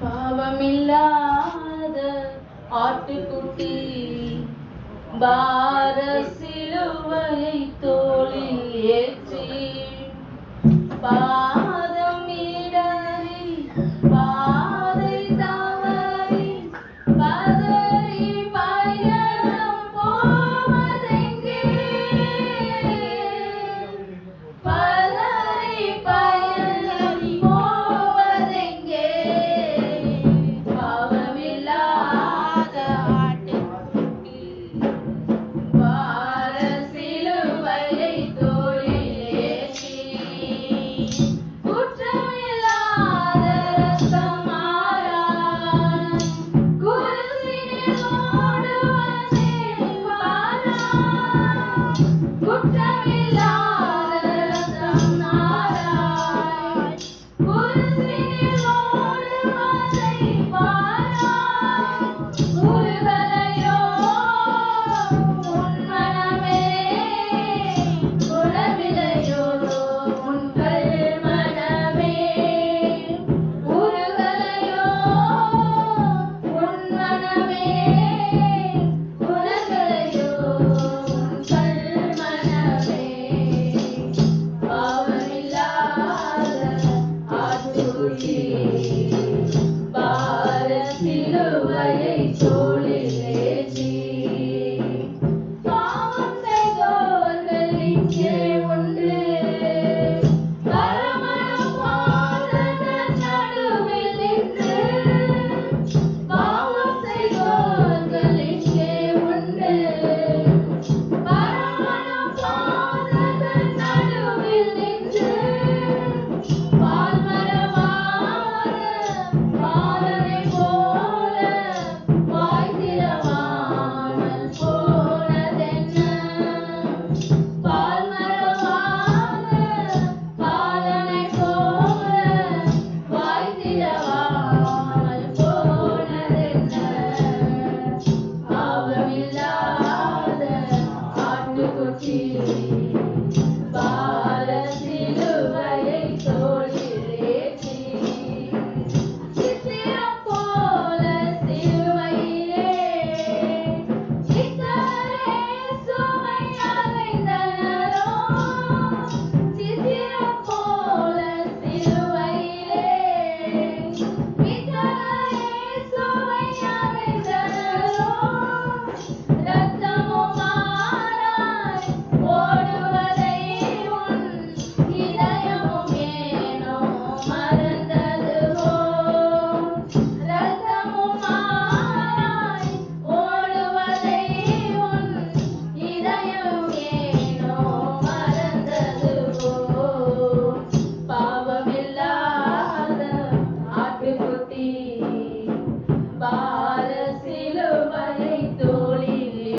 பாவமில்லாத ஆட்டுக்குட்டி பார சிலுவையை தோளில் ஏற்றி பா Bye. ஆட்டுக்குட்டி